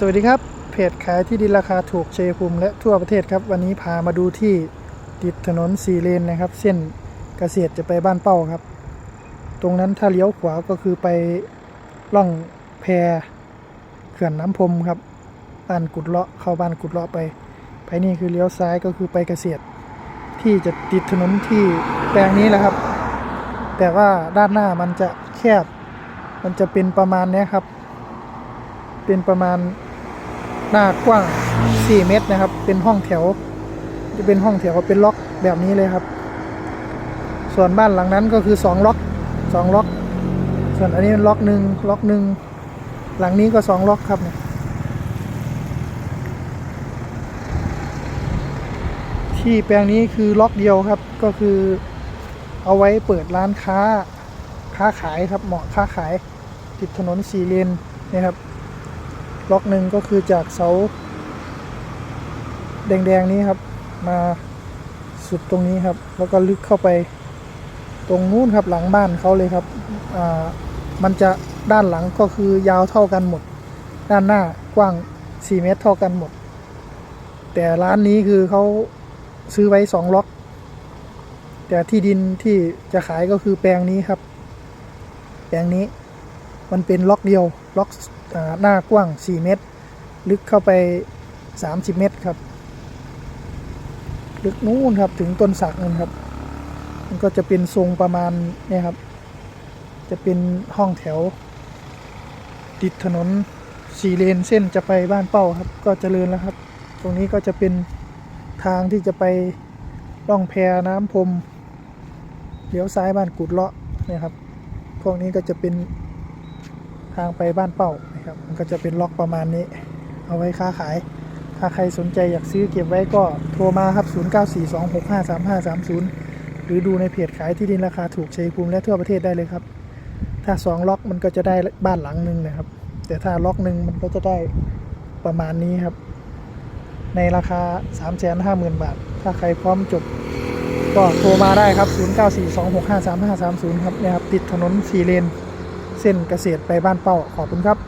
สวัสดีครับ เพจขายที่ดินราคาถูกเชยภูมิและทั่วประเทศครับ วันนี้พามาดูที่ติดถนนสีเลนนะครับ เส้นเกษตรจะไปบ้านเป้าครับ ตรงนั้นถ้าเลี้ยวขวาก็คือไปล่องแพเขื่อนน้ำพรมครับบ้านกุดเลาะเข้าบ้านกุดเลาะไป ไปนี่คือเลี้ยวซ้ายก็คือไปเกษตร ที่จะติดถนนที่แปลงนี้แหละครับ แต่ว่าด้านหน้ามันจะแคบ มันจะเป็นประมาณนี้ครับ เป็นประมาณ หน้ากว้าง 4 เมตรนะครับ เป็นห้องแถว จะเป็นห้องแถวเป็นล็อกแบบนี้เลยครับ ส่วนบ้านหลังนั้นก็คือ 2 ล็อก 2 ล็อก ส่วนอันนี้ล็อกหนึ่งล็อกหนึ่งหลังนี้ก็ 2 ล็อกครับเนี่ยที่แปลงนี้คือล็อกเดียวครับก็คือ เอาไว้เปิดร้านค้าค้าขายครับเหมาะค้าขายติดถนนสี่เลนนะครับ ล็อกหนึ่งก็คือจากเสา แดงๆนี้ครับ มาสุดตรงนี้ครับ แล้วก็ลึกเข้าไปตรงนู้นครับหลังบ้านเขาเลยครับอ่ามันจะด้านหลังก็คือยาวเท่ากันหมด ด้านหน้ากว้าง 4 เมตรเท่ากันหมด แต่ร้านนี้คือเขาซื้อไว้ 2 ล็อก แต่ที่ดินที่จะขายก็คือแปลงนี้ครับ แปลงนี้มันเป็นล็อกเดียวล็อก หน้ากว้าง 4 เมตร ลึกเข้าไป 30 เมตรครับ ลึกนู้นครับถึงต้นสักนู่นครับ มันก็จะเป็นทรงประมาณเนี่ยครับ จะเป็นห้องแถว ติดถนนสี่เลนเส้นจะไปบ้านเป้าครับ ก็เจริญแล้วครับ ตรงนี้ก็จะเป็นทางที่จะไปล่องแพน้ำพรมเลี้ยวซ้ายบ้านกุดเลาะเนี่ยครับ พวกนี้ก็จะเป็น ทางไปบ้านเป้านะครับ มันก็จะเป็นล็อกประมาณนี้ เอาไว้ค้าขาย ถ้าใครสนใจอยากซื้อเก็บไว้ก็โทรมาครับ 0942653530 หรือดูในเพจขายที่ดินราคาถูกชัยภูมิและทั่วประเทศได้เลยครับ ถ้า 2 ล็อกมันก็จะได้บ้านหลังหนึ่งนะครับ แต่ถ้าล็อกหนึ่งมันก็จะได้ประมาณนี้ครับ ในราคา 350,000 บาท ถ้าใครพร้อมจบก็โทรมาได้ครับ 0942653530 ครับนี่ยครับติดถนนสี่เลน เส้นเกษตรไปบ้านเป้าขอบคุณครับ